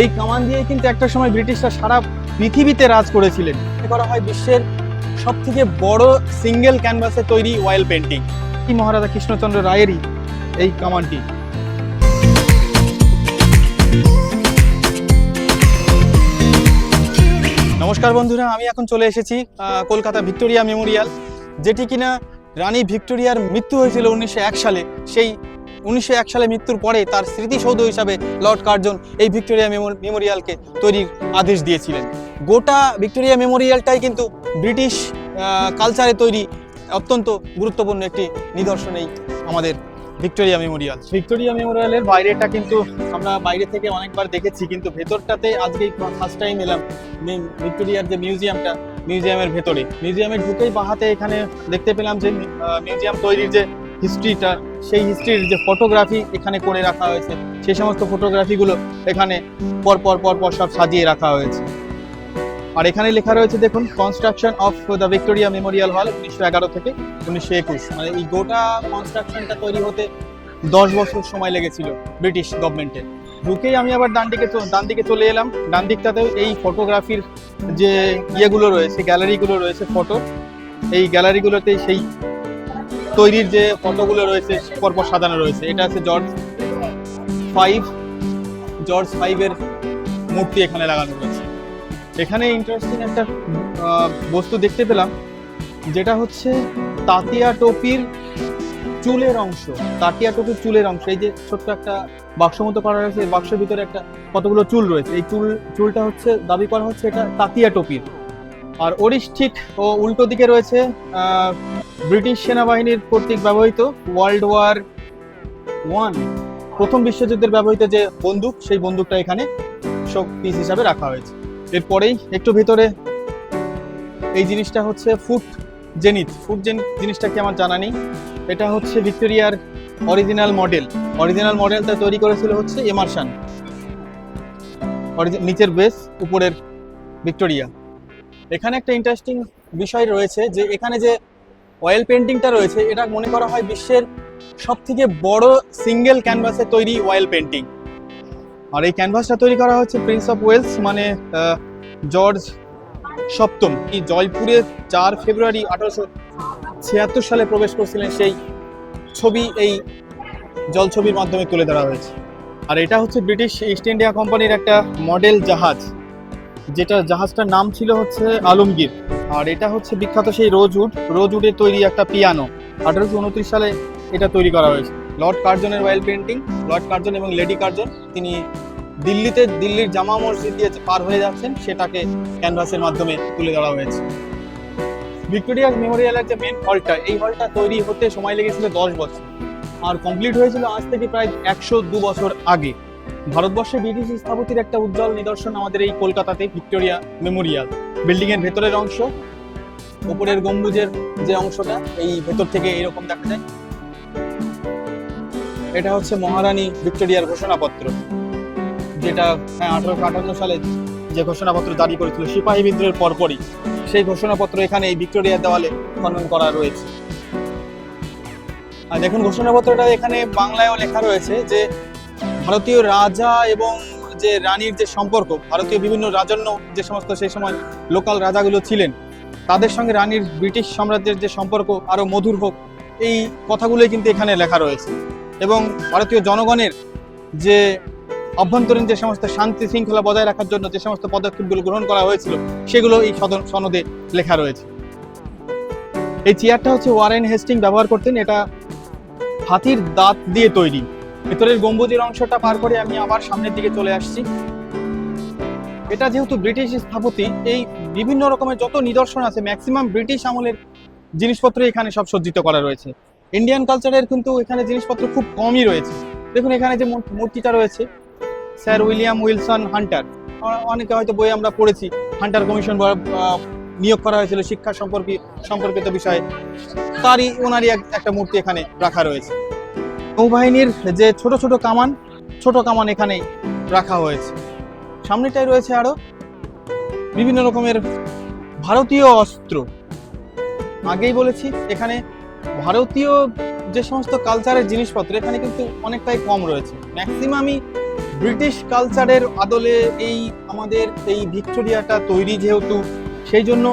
এই কামান দিয়ে কিন্তু একটা সময় ব্রিটিশরা সারা পৃথিবীতে রাজ করেছিলেন। করা হয় বিশ্বের সব থেকে বড় সিঙ্গেল ক্যানভাসে তৈরি অয়েল পেন্টিং মহারাজা কৃষ্ণচন্দ্র রায়েরই এই কামানটি? নমস্কার বন্ধুরা, আমি এখন চলে এসেছি কলকাতা ভিক্টোরিয়া মেমোরিয়াল, যেটি কিনা রানী ভিক্টোরিয়ার মৃত্যু হয়েছিল উনিশশো এক সালে, সেই উনিশশো এক সালে মৃত্যুর পরে তার স্মৃতিসৌধ হিসাবে লর্ড কার্জন এই ভিক্টোরিয়া মেমো- মেমোরিয়ালকে তৈরির আদেশ দিয়েছিলেন। গোটা ভিক্টোরিয়া মেমোরিয়ালটাই কিন্তু ব্রিটিশ কালচারে তৈরি অত্যন্ত গুরুত্বপূর্ণ একটি নিদর্শন এই আমাদের ভিক্টোরিয়া মেমোরিয়াল। ভিক্টোরিয়া মেমোরিয়ালের বাইরেটা কিন্তু আমরা বাইরে থেকে অনেকবার দেখেছি, কিন্তু ভেতরটাতে আজকে ফার্স্ট টাইম এলাম ভিক্টোরিয়ার যে মিউজিয়ামটা, মিউজিয়ামের ভেতরে। মিউজিয়ামে ঢুকেই বাহাতে এখানে দেখতে পেলাম যে মিউজিয়াম তৈরির যে হিস্ট্রিটা সেই হিস্ট্রির যে ফটোগ্রাফি এখানে করে রাখা হয়েছে, সেই সমস্ত ফটোগ্রাফিগুলো এখানে পর পর পর পর সব সাজিয়ে রাখা হয়েছে। আর এখানে লেখা রয়েছে, দেখুন construction of the Victoria Memorial Hall উনিশশো এগারো থেকে উনিশশো একুশ। মানে এই গোটা কনস্ট্রাকশনটা তৈরি হতে দশ বছর সময় লেগেছিল ব্রিটিশ গভর্নমেন্টের ঢুকেই আমি আবার ডান দিকে ডান দিকে চলে এলাম। ডান দিকটাতেও এই ফটোগ্রাফির যে ইয়েগুলো রয়েছে গ্যালারিগুলো রয়েছে ফটো এই গ্যালারিগুলোতে সেই তৈরির যে ফটোগুলো রয়েছে, পরপর সাজানো রয়েছে, এটা আছে জর্জ ফাইভ, জর্জ ফাইভের মূর্তি এখানে লাগানো রয়েছে। এখানে ইন্টারেস্টিং একটা বস্তু দেখতে পেলাম, যেটা হচ্ছে তাতিয়া টপির চুলের অংশ। তাতিয়া টপির চুলের অংশ, এই যে ছোট্ট একটা বাক্স মতো করা রয়েছে বাক্সের ভিতরে একটা কতগুলো চুল রয়েছে। এই চুল, চুলটা হচ্ছে, দাবি করা হচ্ছে এটা তাতিয়া টপির। আর ওরিশ ঠিক ও উল্টো দিকে রয়েছে ব্রিটিশ সেনাবাহিনীর কর্তৃক ব্যবহৃত ওয়ার্ল্ড ওয়ার ওয়ান, প্রথম বিশ্বযুদ্ধের ব্যবহৃত যে বন্দুক, সেই বন্দুকটা এখানে শোক পিস হিসাবে রাখা হয়েছে। এরপরেই একটু ভিতরে এই জিনিসটা হচ্ছে ফুট জেনিথ। ফুট জেনিথ জিনিসটা কি আমার জানা নেই। এটা হচ্ছে ভিক্টোরিয়ার অরিজিনাল মডেল। অরিজিনাল মডেলটা তৈরি করেছিল হচ্ছে এমারশান। নিচের বেস, উপরের ভিক্টোরিয়া। এখানে একটা ইন্টারেস্টিং বিষয় রয়েছে যে এখানে যে অয়েল পেন্টিংটা রয়েছে, এটা মনে করা হয় বিশ্বের সব থেকে বড় সিঙ্গেল ক্যানভাসে তৈরি অয়েল পেন্টিং আর এই ক্যানভাসটা তৈরি করা হচ্ছে প্রিন্স অফ ওয়েলস মানে জর্জ সপ্তম। এই জয়পুরে চার ফেব্রুয়ারি আঠারোশো ছিয়াত্তর সালে প্রবেশ করছিলেন সেই ছবি, এই জল ছবির মাধ্যমে তুলে ধরা হয়েছে। আর এটা হচ্ছে ব্রিটিশ ইস্ট ইন্ডিয়া কোম্পানির একটা মডেল জাহাজ যেটা জাহাজটার নাম ছিল হচ্ছে আলমগীর। আর এটা হচ্ছে বিখ্যাত সেই রোজউড রোজউডের তৈরি একটা পিয়ানো। আঠারোশো উনত্রিশ সালে এটা তৈরি করা হয়েছে। লর্ড কার্জনের অয়েল পেন্টিং লর্ড কার্জন এবং লেডি কার্জন, তিনি দিল্লিতে, দিল্লির জামা মসজিদ দিয়ে পার হয়ে যাচ্ছেন, সেটাকে ক্যানভাসের মাধ্যমে তুলে ধরা হয়েছে। ভিক্টোরিয়া মেমোরিয়ালের যে মেন হলটা এই হলটা তৈরি হতে সময় লেগেছিল দশ বছর। আর কমপ্লিট হয়েছিল আজ থেকে প্রায় একশো দু বছর আগে। ভারতবর্ষে ব্রিটিশ স্থাপতির একটা উজ্জ্বল নিদর্শন আমাদের এই কলকাতাতে ভিক্টোরিয়া মেমোরিয়াল। বিল্ডিং এর ভেতরের অংশ, উপরের গম্বুজের যে অংশটা, এই ভেতর থেকে এরকম দেখা যায়। এটা হচ্ছে মহারানী ভিক্টোরিয়ার ঘোষণাপত্র, যেটা হ্যাঁ আঠারোশো আটান্ন সালে যে ঘোষণাপত্র জারি করেছিল সিপাহী বিদ্রোহের পরপরই, সেই ঘোষণাপত্র এখানে এই ভিক্টোরিয়ার দেওয়ালে খনন করা রয়েছে। আর দেখুন, ঘোষণাপত্রটা এখানে বাংলায়ও লেখা রয়েছে যে, ভারতীয় রাজা এবং যে রানীর যে সম্পর্ক, ভারতীয় বিভিন্ন রাজন্য যে সমস্ত সেই সময় লোকাল রাজাগুলো ছিলেন, তাদের সঙ্গে রানীর ব্রিটিশ সাম্রাজ্যের যে সম্পর্ক আরও মধুর হোক, এই কথাগুলোই কিন্তু এখানে লেখা রয়েছে। এবং ভারতীয় জনগণের যে অভ্যন্তরীণ যে সমস্ত শান্তি শৃঙ্খলা বজায় রাখার জন্য যে সমস্ত পদক্ষেপগুলো গ্রহণ করা হয়েছিল, সেগুলো এই সদন- সনদে লেখা রয়েছে। এই চেয়ারটা হচ্ছে ওয়ারেন হেস্টিং ব্যবহার করতেন, এটা হাতির দাঁত দিয়ে তৈরি। ভেতরের গম্বুজের অংশটা পার করে আমি আবার সামনের দিকে চলে আসছি। এটা যেহেতু ব্রিটিশ স্থাপতি এই বিভিন্ন রকমের যত নিদর্শন আছে ম্যাক্সিমাম ব্রিটিশ আমলের জিনিসপত্র এখানে সব সজ্জিত করা রয়েছে। ইন্ডিয়ান কালচারের কিন্তু এখানে জিনিসপত্র খুব কমই রয়েছে। দেখুন, এখানে যে মূর্তিটা রয়েছে, স্যার উইলিয়াম উইলসন হান্টার। অনেকে হয়তো বই আমরা পড়েছি, হান্টার কমিশন নিয়োগ করা হয়েছিল শিক্ষা সম্পর্কে সম্পর্কিত বিষয়ে। তারই ওনারই এক- একটা মূর্তি এখানে রাখা রয়েছে। নৌবাহিনীর যে ছোট ছোট কামান ছোট কামান এখানে রাখা হয়েছে। সামনেটাই রয়েছে আরও বিভিন্ন রকমের ভারতীয় অস্ত্র। আগেই বলেছি, এখানে ভারতীয় যে সমস্ত কালচারের জিনিসপত্র, এখানে কিন্তু অনেকটাই কম রয়েছে। ম্যাক্সিমামই ব্রিটিশ কালচারের আদলে এই আমাদের এই ভিক্টোরিয়াটা তৈরি যেহেতু, সেই জন্য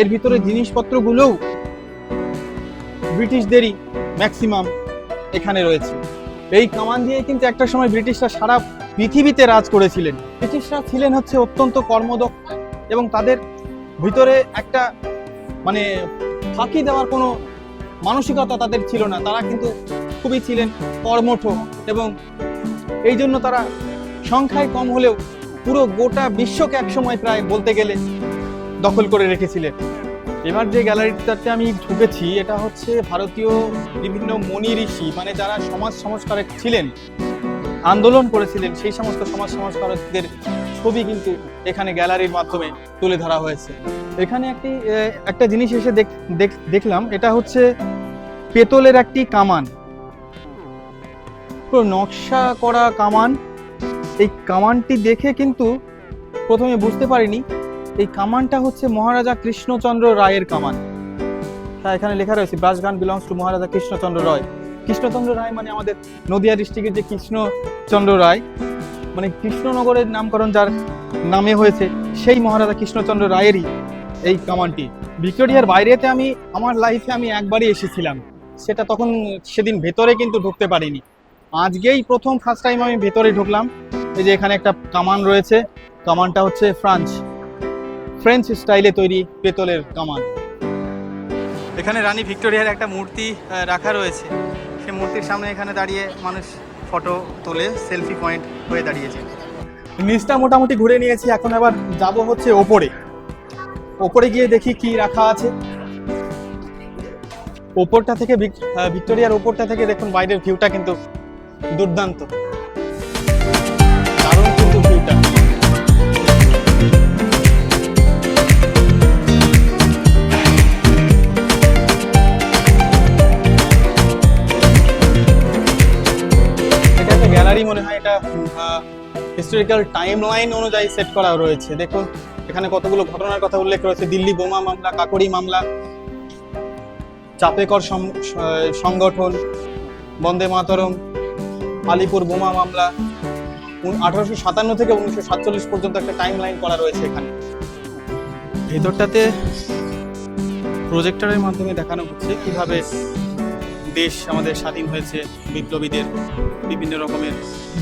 এর ভিতরে জিনিসপত্রগুলোও ব্রিটিশদেরই ম্যাক্সিমাম এখানে রয়েছে। এই কামান দিয়ে কিন্তু একটা সময় ব্রিটিশরা সারা পৃথিবীতে রাজ করেছিলেন। ব্রিটিশরা ছিলেন হচ্ছে অত্যন্ত কর্মদক্ষ এবং তাদের ভিতরে একটা মানে ফাঁকি দেওয়ার কোনো মানসিকতা তাদের ছিল না। তারা কিন্তু খুবই ছিলেন কর্মঠ এবং এই জন্য তারা সংখ্যায় কম হলেও পুরো গোটা বিশ্বকে একসময় প্রায় বলতে গেলে দখল করে রেখেছিলেন। এবার যে গ্যালারিটাতে আমি ঢুকেছি, এটা হচ্ছে ভারতীয় বিভিন্ন মনি ঋষি মানে যারা সমাজ সংস্কারক ছিলেন, আন্দোলন করেছিলেন, সেই সমস্ত সমাজ সংস্কারকদের ছবি কিন্তু এখানে গ্যালারির মাধ্যমে তুলে ধরা হয়েছে। এখানে একটি একটা জিনিস এসে দেখ- দেখ- দেখলাম, এটা হচ্ছে পেতলের একটি কামান। পুরো নকশা করা কামান। এই কামানটি দেখে কিন্তু প্রথমে বুঝতে পারিনি এই কামানটা হচ্ছে মহারাজা কৃষ্ণচন্দ্র রায়ের কামান। তা এখানে লেখা রয়েছে brass gun belongs to Maharaja Krishnachandra Ray. Krishnachandra Ray মানে আমাদের নদিয়া ডিস্ট্রিক্টের যে কৃষ্ণচন্দ্র রায় মানে কৃষ্ণনগরের নামকরণ যার নামে হয়েছে, সেই মহারাজা কৃষ্ণচন্দ্র রায়েরই এই কামানটি। ভিক্টোরিয়ার বাইরেতে আমি, আমার লাইফে আমি একবারই এসেছিলাম। সেটা তখন, সেদিন ভেতরে কিন্তু ঢুকতে পারিনি। আজকেই প্রথম ফার্স্ট টাইম আমি ভেতরে ঢুকলাম। এই যে এখানে একটা কামান রয়েছে, কামানটা হচ্ছে ফ্রান্স। ফ্রেঞ্চ স্টাইলে তৈরি পেতলের কামান। এখানে রানী ভিক্টোরিয়ার একটা মূর্তি রাখা রয়েছে। সে মূর্তির সামনে এখানে দাঁড়িয়ে মানুষ ফটো তোলে সেলফি পয়েন্ট হয়ে দাঁড়িয়েছে। নিচটা মোটামুটি ঘুরে নিয়েছি এখন আবার যাব হচ্ছে ওপরে। ওপরে গিয়ে দেখি কি রাখা আছে। ওপরটা থেকে ভিক- ভিক্টোরিয়ার ওপরটা থেকে দেখুন বাইরের ভিউটা কিন্তু দুর্দান্ত। দারুণ কিন্তু ভিউটা গ্যালারি মনে হয় এটা হিস্টোরিক্যাল টাইম লাইন অনুযায়ী সেট করা রয়েছে। দেখুন, এখানে কতগুলো ঘটনার কথা উল্লেখ রয়েছে। দিল্লি বোমা মামলা, কাকড়ি মামলা, চাপেকর সংগঠন, বন্দে মাতরম, আলিপুর বোমা মামলা আঠারোশো সাতান্ন থেকে উনিশশো সাতচল্লিশ পর্যন্ত একটা টাইম লাইন করা রয়েছে এখানে। ভেতরটাতে প্রজেক্টরের মাধ্যমে দেখানো হচ্ছে কীভাবে দেশ আমাদের স্বাধীন হয়েছে, বিপ্লবীদের বিভিন্ন রকমের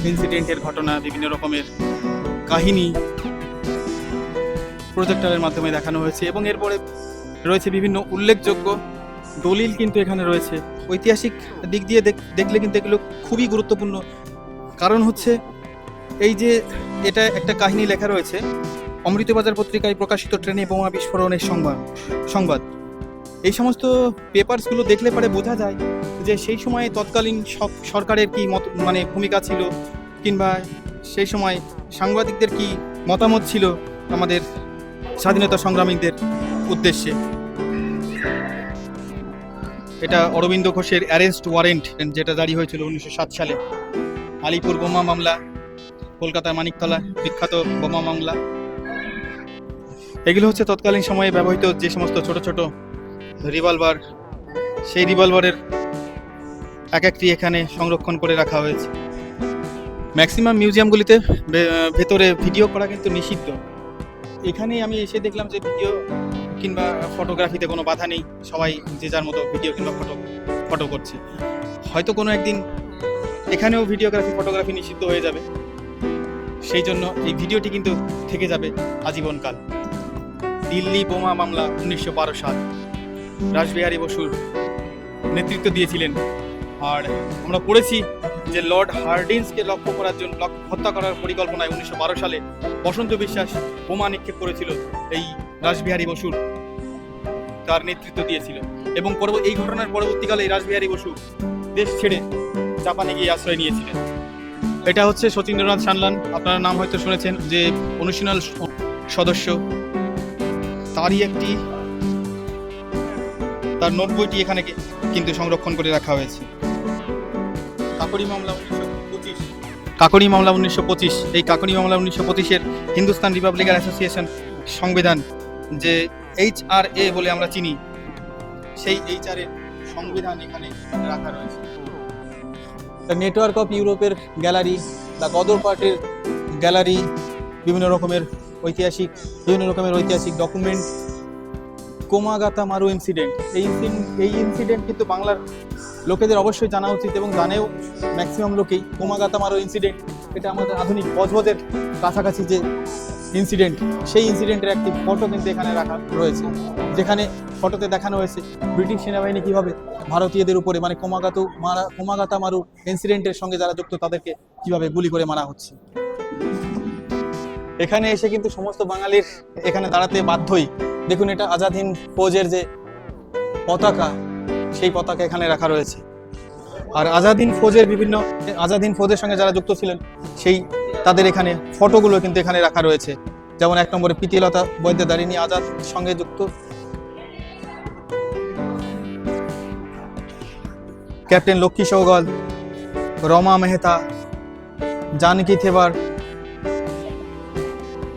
ইনসিডেন্টের ঘটনা, বিভিন্ন রকমের কাহিনী প্রজেক্টরের মাধ্যমে দেখানো হয়েছে এবং এরপরে রয়েছে বিভিন্ন উল্লেখযোগ্য দলিল কিন্তু এখানে রয়েছে। ঐতিহাসিক দিক দিয়ে দেখ- দেখলে কিন্তু এগুলো খুবই গুরুত্বপূর্ণ। কারণ হচ্ছে এই যে এটা একটা কাহিনী লেখা রয়েছে, অমৃতবাজার পত্রিকায় প্রকাশিত ট্রেনে বোমা বিস্ফোরণের সংবাদ সংবাদ। এই সমস্ত পেপারসগুলো দেখলে পরে বোঝা যায় যে সেই সময়ে তৎকালীন সরকারের কি মত মানে ভূমিকা ছিল কিংবা সেই সময় সাংবাদিকদের কি মতামত ছিল আমাদের স্বাধীনতা সংগ্রামীদের উদ্দেশ্যে? এটা অরবিন্দ ঘোষের অ্যারেস্ট ওয়ারেন্ট যেটা জারি হয়েছিল উনিশশো সাত সালে। আলিপুর বোমা মামলা, কলকাতার মানিকতলা বিখ্যাত বোমা মামলা। এগুলো হচ্ছে তৎকালীন সময়ে ব্যবহৃত যে সমস্ত ছোট ছোট রিভলভার সেই রিভলভারের এক একটি এখানে সংরক্ষণ করে রাখা হয়েছে। ম্যাক্সিমাম মিউজিয়ামগুলিতে ভেতরে ভিডিও করা কিন্তু নিষিদ্ধ। এখানেই আমি এসে দেখলাম যে ভিডিও কিংবা ফটোগ্রাফিতে কোনো বাধা নেই, সবাই যে যার মতো ভিডিও কিংবা ফটো ফটো করছে। হয়তো কোনো একদিন এখানেও ভিডিওগ্রাফি ফটোগ্রাফি নিষিদ্ধ হয়ে যাবে। সেই জন্য এই ভিডিওটি কিন্তু থেকে যাবে আজীবনকাল। দিল্লি বোমা মামলা উনিশশো বারো সাল। রাসবিহারী বসুর নেতৃত্ব দিয়েছিলেন। আর আমরা পড়েছি যে লর্ড হার্ডিন্সকে লক্ষ্য করার জন্য হত্যা করার পরিকল্পনায় উনিশশো বারো সালে বসন্ত বিশ্বাস বোমা নিক্ষেপ করেছিল এই রাসবিহারী বসুর। তার নেতৃত্ব দিয়েছিল। এবং এই ঘটনার পরবর্তীকালে এই রাসবিহারী বসু দেশ ছেড়ে জাপানে গিয়ে আশ্রয় নিয়েছিলেন। এটা হচ্ছে সচিন্দ্রনাথ সানলান। আপনার নাম হয়তো শুনেছেন যে অনুশীলন সদস্য। তারই একটি তার নোট বইটি এখানে কিন্তু সংরক্ষণ করে রাখা হয়েছে। কাকড়ি মামলা উনিশশো পঁচিশ। কাকড়ি মামলা উনিশশো পঁচিশ। এই কাকড়ি মামলা উনিশশো পঁচিশের হিন্দুস্তান রিপাবলিকান অ্যাসোসিয়েশন সংবিধান যে এইচ আর এ বলে আমরা চিনি সেই এইচ আর এর সংবিধান এখানে রাখা রয়েছে। নেটওয়ার্ক অফ ইউরোপের গ্যালারি দ্য গদর পার্টির গ্যালারি বিভিন্ন রকমের ঐতিহাসিক বিভিন্ন রকমের ঐতিহাসিক ডকুমেন্ট কোমাগাতা মারু ইনসিডেন্ট এই এই ইনসিডেন্ট কিন্তু বাংলার লোকেদের অবশ্যই জানা উচিত এবং জানেও ম্যাক্সিমাম লোকেই কোমাগাতা মারু ইনসিডেন্ট এটা আমাদের আধুনিক বজবজের কাছাকাছি যে ইনসিডেন্ট সেই ইনসিডেন্টের একটি ফটো কিন্তু এখানে রাখা রয়েছে। যেখানে ফটোতে দেখানো হয়েছে ব্রিটিশ সেনাবাহিনী কীভাবে ভারতীয়দের উপরে মানে কোমাগাতু মারা কোমাগাতা মারু ইনসিডেন্টের সঙ্গে যারা যুক্ত তাদেরকে কীভাবে গুলি করে মারা হচ্ছে। এখানে এসে কিন্তু সমস্ত বাঙালির এখানে দাঁড়াতে বাধ্যই। দেখুন এটা আজাদ হিন্দ ফৌজের যে পতাকা, সেই পতাকা এখানে রাখা রয়েছে। আর আজাদ হিন্দ ফৌজের বিভিন্ন আজাদ হিন্দ ফৌজের সঙ্গে যারা যুক্ত ছিলেন, সেই তাদের এখানে ফটোগুলো কিন্তু এখানে রাখা রয়েছে। যেমন এক নম্বরে প্রীতিলতা বৈদ্যদারিণী আজাদ সঙ্গে যুক্ত। ক্যাপ্টেন লক্ষ্মী সৌগল, রমা মেহতা, জানকী থেবার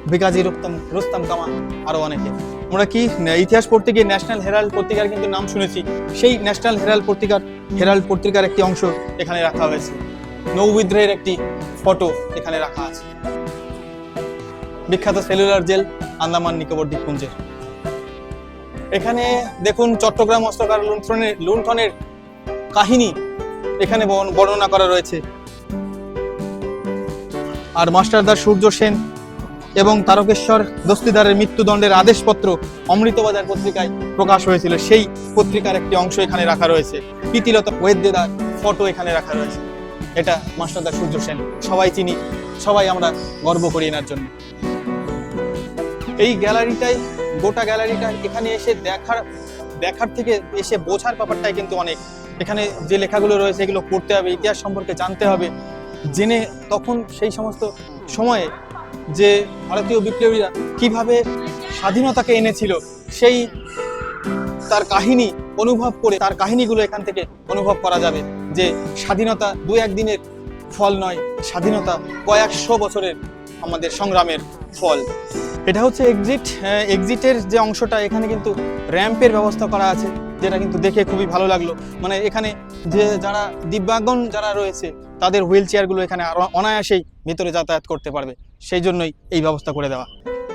বিকাজি রুস্তম রুস্তম কামা আরও অনেকে। আমরা কি ইতিহাস পড়তে গিয়ে ন্যাশনাল হেরাল্ড পত্রিকার কিন্তু নাম শুনেছি? সেই ন্যাশনাল হেরাল্ড পত্রিকার হেরাল্ড পত্রিকার একটি অংশ এখানে রাখা হয়েছে। নৌবিদ্রোহের একটি ফটো এখানে রাখা আছে। বিখ্যাত সেলুলার জেল, আন্দামান নিকোবর দ্বীপপুঞ্জের। এখানে দেখুন চট্টগ্রাম অস্ত্রকার লুণ্ঠনের লুণ্ঠনের কাহিনী এখানে বর্ণ- বর্ণনা করা রয়েছে। আর মাস্টারদার সূর্য সেন এবং তারকেশ্বর দস্তিদারের মৃত্যুদণ্ডের আদেশপত্র অমৃতবাজার পত্রিকায় প্রকাশ হয়েছিল। সেই পত্রিকার একটি অংশ এখানে রাখা রয়েছে। প্রীতিলতা ওয়েদ্যদার ফটো এখানে রাখা রয়েছে। এটা মাস্টারদার সূর্য সেন। সবাই চিনি, সবাই আমরা গর্ব করি এনার জন্য। এই গ্যালারিটাই, গোটা গ্যালারিটা এখানে এসে দেখার দেখার থেকে এসে বোঝার ব্যাপারটাই কিন্তু অনেক। এখানে যে লেখাগুলো রয়েছে, এগুলো পড়তে হবে, ইতিহাস সম্পর্কে জানতে হবে। জেনে তখন সেই সমস্ত সময়ে যে ভারতীয় বিপ্লবীরা কীভাবে স্বাধীনতাকে এনেছিল, সেই তার কাহিনী অনুভব করে, তার কাহিনীগুলো এখান থেকে অনুভব করা যাবে যে স্বাধীনতা দু একদিনের ফল নয়, স্বাধীনতা কয়েকশো বছরের আমাদের সংগ্রামের ফল। এটা হচ্ছে এক্সিট এক্সিটের যে অংশটা, এখানে কিন্তু র্যাম্পের ব্যবস্থা করা আছে, যেটা কিন্তু দেখে খুবই ভালো লাগল। মানে এখানে যে যারা দিব্যাঙ্গন যারা রয়েছে, তাদের হুইল চেয়ারগুলো এখানে অনায়াসেই ভিতরে যাতায়াত করতে পারবে। সেই জন্যই এই ব্যবস্থা করে দেওয়া।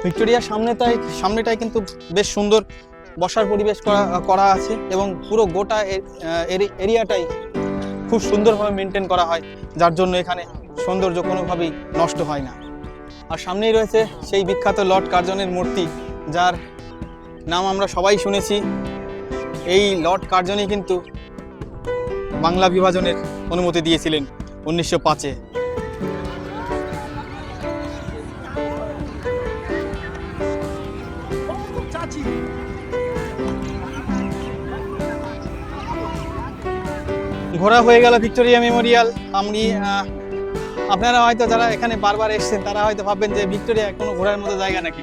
ভিক্টোরিয়ার সামনেটাই সামনেটাই কিন্তু বেশ সুন্দর বসার পরিবেশ করা করা আছে এবং পুরো গোটা এরিয়াটাই খুব সুন্দরভাবে মেনটেন করা হয়, যার জন্য এখানে সৌন্দর্য কোনোভাবেই নষ্ট হয় না। আর সামনেই রয়েছে সেই বিখ্যাত লর্ড কার্জনের মূর্তি, যার নাম আমরা সবাই শুনেছি। এই লর্ড কার্জনই কিন্তু বাংলা বিভাজনের অনুমতি দিয়েছিলেন উনিশশো পাঁচে। ঘোরা হয়ে গেল ভিক্টোরিয়া মেমোরিয়াল। আমি আপনারা হয়তো যারা এখানে বারবার এসেছেন, তারা হয়তো ভাববেন যে ভিক্টোরিয়া কোনো ঘোরার মতো জায়গা নাকি।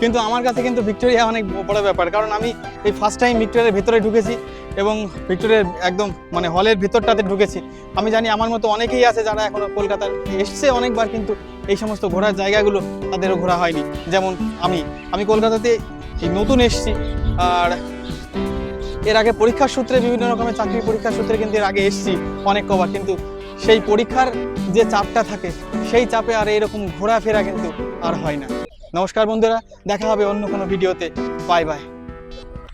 কিন্তু আমার কাছে কিন্তু ভিক্টোরিয়া অনেক বড় ব্যাপার, কারণ আমি এই ফার্স্ট টাইম ভিক্টোরিয়ার ভেতরে ঢুকেছি এবং ভিক্টোরিয়ার একদম মানে হলের ভেতরটাতে ঢুকেছি। আমি জানি আমার মতো অনেকেই আছে যারা এখনও কলকাতার এসছে অনেকবার, কিন্তু এই সমস্ত ঘোরার জায়গাগুলো তাদেরও ঘোরা হয়নি। যেমন আমি আমি কলকাতাতে নতুন এসেছি, আর এর আগে পরীক্ষার সূত্রে, বিভিন্ন রকমের চাকরি পরীক্ষার সূত্রে কিন্তু এর আগে এসেছি অনেক কবার। কিন্তু সেই পরীক্ষার যে চাপটা থাকে, সেই চাপে আর এরকম ঘোরাফেরা কিন্তু আর হয় না। নমস্কার বন্ধুরা, দেখা হবে অন্য কোনো ভিডিওতে। Bye bye.